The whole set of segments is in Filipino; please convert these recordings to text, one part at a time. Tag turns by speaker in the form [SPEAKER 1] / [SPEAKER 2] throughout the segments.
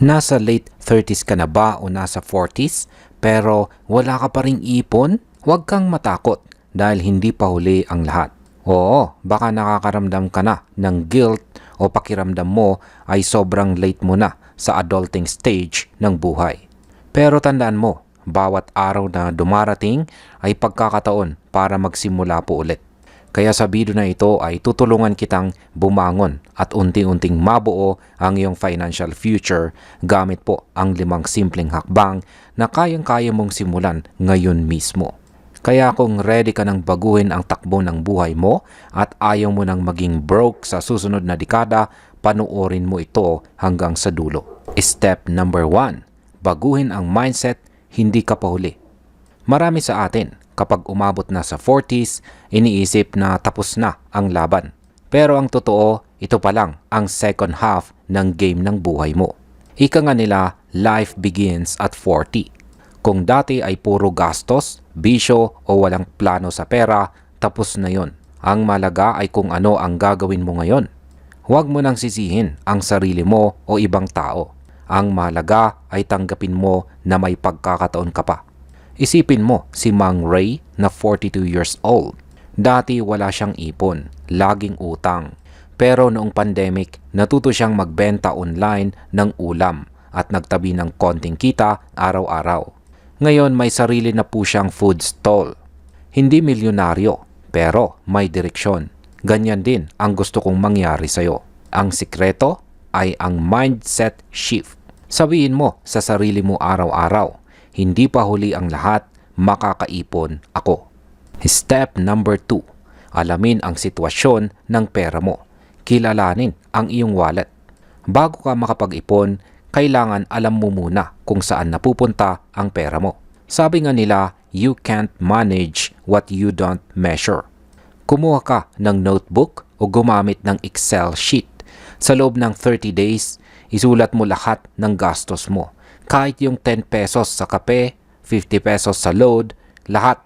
[SPEAKER 1] Nasa late 30s ka na ba o nasa 40s pero wala ka pa ring ipon? Huwag kang matakot dahil hindi pa huli ang lahat. Oo, baka nakakaramdam ka na ng guilt o pakiramdam mo ay sobrang late mo na sa adulting stage ng buhay. Pero tandaan mo, bawat araw na dumarating ay pagkakataon para magsimula po ulit. Kaya sa video na ito ay tutulungan kitang bumangon at unti-unting mabuo ang iyong financial future gamit po ang limang simpleng hakbang na kayang-kaya mong simulan ngayon mismo. Kaya kung ready ka nang baguhin ang takbo ng buhay mo at ayaw mo nang maging broke sa susunod na dekada, panuorin mo ito hanggang sa dulo. Step number 1. Baguhin ang mindset, hindi ka pa huli. Marami sa atin, kapag umabot na sa 40s, iniisip na tapos na ang laban. Pero ang totoo, ito pa lang ang second half ng game ng buhay mo. Ika nga nila, life begins at 40. Kung dati ay puro gastos, bisyo o walang plano sa pera, tapos na yon. Ang malaga ay kung ano ang gagawin mo ngayon. Huwag mo nang sisihin ang sarili mo o ibang tao. Ang malaga ay tanggapin mo na may pagkakataon ka pa. Isipin mo si Mang Ray na 42 years old. Dati wala siyang ipon, laging utang. Pero noong pandemic, natuto siyang magbenta online ng ulam at nagtabi ng konting kita araw-araw. Ngayon may sarili na po siyang food stall. Hindi milyonaryo, pero may direksyon. Ganyan din ang gusto kong mangyari sa'yo. Ang sikreto ay ang mindset shift. Sabihin mo sa sarili mo araw-araw, hindi pa huli ang lahat, makakaipon ako. Step number 2. Alamin ang sitwasyon ng pera mo. Kilalanin ang iyong wallet. Bago ka makapag-ipon, kailangan alam mo muna kung saan napupunta ang pera mo. Sabi nga nila, you can't manage what you don't measure. Kumuha ka ng notebook o gumamit ng Excel sheet. Sa loob ng 30 days, isulat mo lahat ng gastos mo. Kahit yung 10 pesos sa kape, 50 pesos sa load, lahat.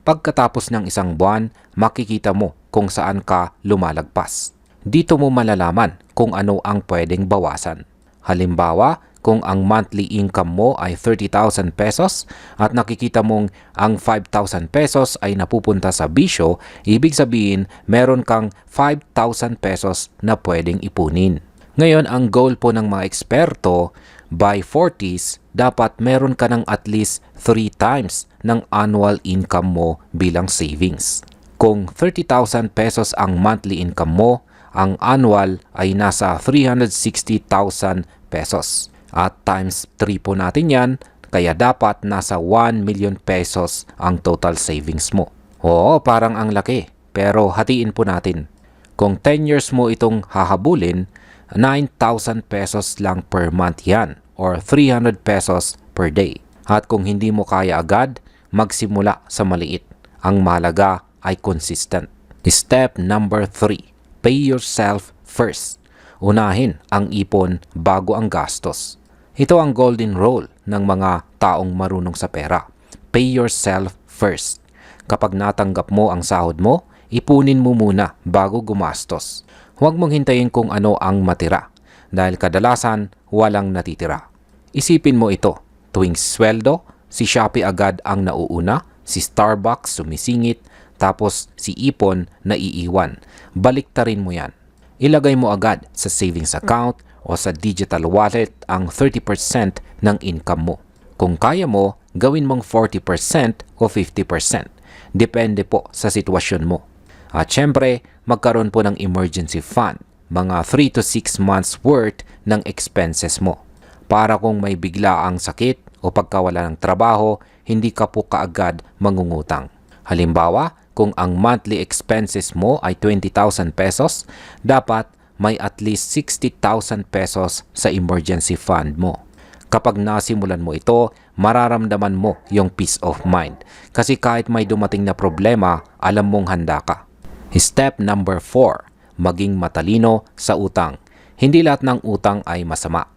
[SPEAKER 1] Pagkatapos ng isang buwan, makikita mo kung saan ka lumalagpas. Dito mo malalaman kung ano ang pwedeng bawasan. Halimbawa, kung ang monthly income mo ay 30,000 pesos at nakikita mong ang 5,000 pesos ay napupunta sa bisyo, ibig sabihin meron kang 5,000 pesos na pwedeng ipunin. Ngayon, ang goal po ng mga eksperto, by 40s, dapat meron ka ng at least 3 times ng annual income mo bilang savings. Kung 30,000 pesos ang monthly income mo, ang annual ay nasa 360,000 pesos. At times 3 po natin yan, kaya dapat nasa 1 million pesos ang total savings mo. Oo, parang ang laki, pero hatiin po natin. Kung 10 years mo itong hahabulin, 9,000 pesos lang per month yan or 300 pesos per day. At kung hindi mo kaya agad, magsimula sa maliit. Ang malaga ay consistent. Step number 3. Pay yourself first. Unahin ang ipon bago ang gastos. Ito ang golden rule ng mga taong marunong sa pera. Pay yourself first. Kapag natanggap mo ang sahod mo, ipunin mo muna bago gumastos. Huwag mong hintayin kung ano ang matira dahil kadalasan walang natitira. Isipin mo ito, tuwing sweldo, si Shopee agad ang nauuna, si Starbucks sumisingit, tapos si Ipon na iiwan. Baliktarin mo yan. Ilagay mo agad sa savings account o sa digital wallet ang 30% ng income mo. Kung kaya mo, gawin mong 40% o 50%. Depende po sa sitwasyon mo. At syempre, magkaroon po ng emergency fund, mga 3 to 6 months worth ng expenses mo. Para kung may bigla ang sakit o pagkawala ng trabaho, hindi ka po kaagad mangungutang. Halimbawa, kung ang monthly expenses mo ay 20,000 pesos, dapat may at least 60,000 pesos sa emergency fund mo. Kapag nasimulan mo ito, mararamdaman mo yung peace of mind. Kasi kahit may dumating na problema, alam mong handa ka. Step number 4. Maging matalino sa utang. Hindi lahat ng utang ay masama.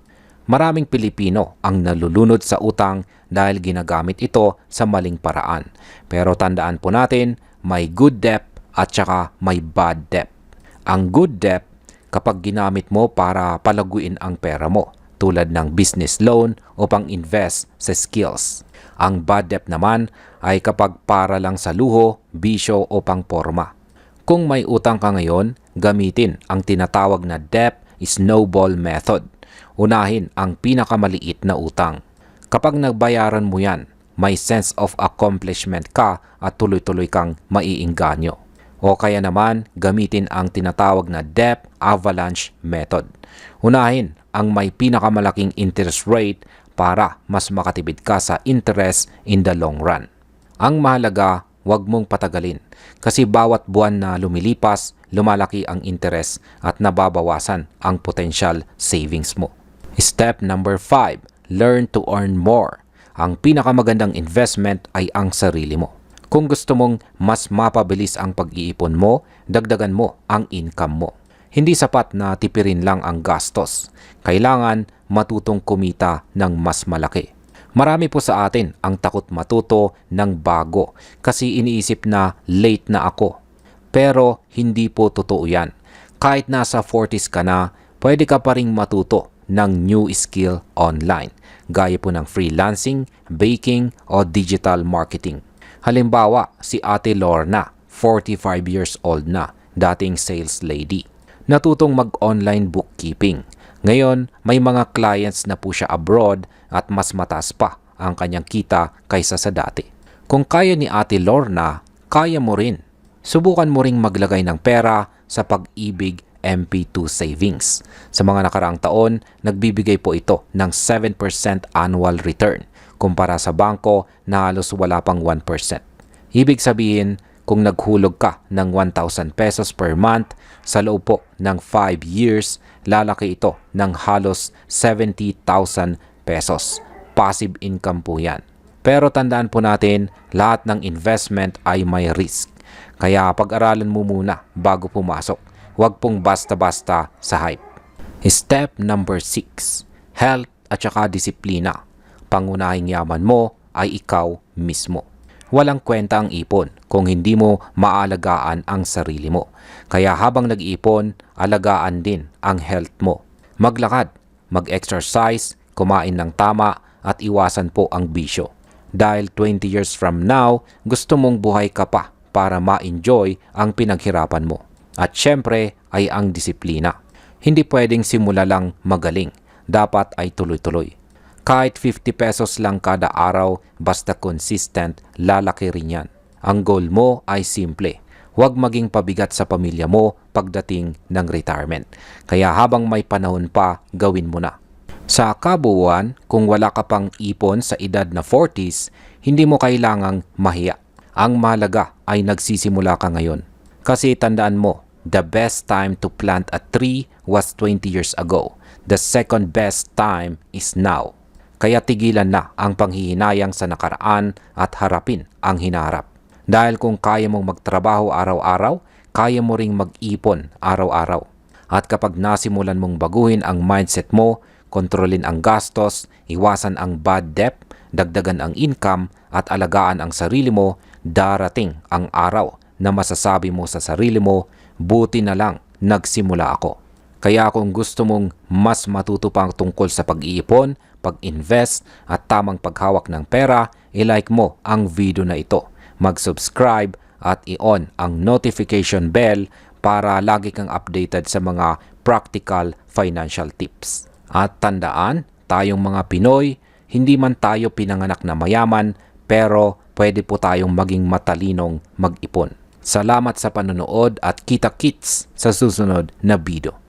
[SPEAKER 1] Maraming Pilipino ang nalulunod sa utang dahil ginagamit ito sa maling paraan. Pero tandaan po natin, may good debt at saka may bad debt. Ang good debt kapag ginamit mo para palaguin ang pera mo tulad ng business loan o pang-invest sa skills. Ang bad debt naman ay kapag para lang sa luho, bisyo o pangporma. Kung may utang ka ngayon, gamitin ang tinatawag na debt snowball method. Unahin ang pinakamaliit na utang. Kapag nagbayaran mo yan, may sense of accomplishment ka at tuloy-tuloy kang maiinganyo. O kaya naman, gamitin ang tinatawag na debt avalanche method. Unahin ang may pinakamalaking interest rate para mas makatipid ka sa interest in the long run. Ang mahalaga, huwag mong patagalin kasi bawat buwan na lumilipas, lumalaki ang interest at nababawasan ang potential savings mo. Step number 5, learn to earn more. Ang pinakamagandang investment ay ang sarili mo. Kung gusto mong mas mapabilis ang pag-iipon mo, dagdagan mo ang income mo. Hindi sapat na tipirin lang ang gastos. Kailangan matutong kumita ng mas malaki. Marami po sa atin ang takot matuto ng bago kasi iniisip na late na ako. Pero hindi po totoo yan. Kahit nasa 40s ka na, pwede ka pa ring matuto ng new skill online gaya po ng freelancing, baking o digital marketing. Halimbawa, si Ate Lorna, 45 years old na, dating sales lady. Natutong mag-online bookkeeping. Ngayon, may mga clients na po siya abroad at mas mataas pa ang kanyang kita kaysa sa dati. Kung kaya ni Ate Lorna, kaya mo rin. Subukan mo ring maglagay ng pera sa pag-ibig MP2 savings. Sa mga nakaraang taon, nagbibigay po ito ng 7% annual return kumpara sa bangko na halos wala pang 1%. Ibig sabihin, kung naghulog ka ng 1,000 pesos per month sa loob po ng 5 years, lalaki ito ng halos 70,000 pesos. Passive income po yan. Pero tandaan po natin, lahat ng investment ay may risk. Kaya pag-aralan mo muna bago pumasok. Huwag pong basta-basta sa hype. Step number 6. Health at saka disiplina. Pangunahing yaman mo ay ikaw mismo. Walang kwenta ang ipon kung hindi mo maalagaan ang sarili mo. Kaya habang nag-iipon, alagaan din ang health mo. Maglakad, mag-exercise, kumain ng tama at iwasan po ang bisyo. Dahil 20 years from now, gusto mong buhay ka pa para ma-enjoy ang pinaghirapan mo. At syempre ay ang disiplina. Hindi pwedeng simula lang magaling. Dapat ay tuloy-tuloy. Kahit 50 pesos lang kada araw, basta consistent, lalaki rin yan. Ang goal mo ay simple. Huwag maging pabigat sa pamilya mo pagdating ng retirement. Kaya habang may panahon pa, gawin mo na. Sa kabuuan, kung wala ka pang ipon sa edad na 40s, hindi mo kailangang mahiya. Ang mahalaga ay nagsisimula ka ngayon. Kasi tandaan mo, the best time to plant a tree was 20 years ago. The second best time is now. Kaya tigilan na ang panghihinayang sa nakaraan at harapin ang hinaharap. Dahil kung kaya mong magtrabaho araw-araw, kaya mo ring mag-ipon araw-araw. At kapag nasimulan mong baguhin ang mindset mo, kontrolin ang gastos, iwasan ang bad debt, dagdagan ang income at alagaan ang sarili mo, darating ang araw na masasabi mo sa sarili mo, buti na lang nagsimula ako. Kaya kung gusto mong mas matuto pang tungkol sa pag-iipon, pag-invest at tamang paghawak ng pera, ilike mo ang video na ito. Mag-subscribe at i-on ang notification bell para lagi kang updated sa mga practical financial tips. At tandaan, tayong mga Pinoy, hindi man tayo pinanganak na mayaman, pero pwede po tayong maging matalinong mag-ipon. Salamat sa panonood at kita-kits sa susunod na video.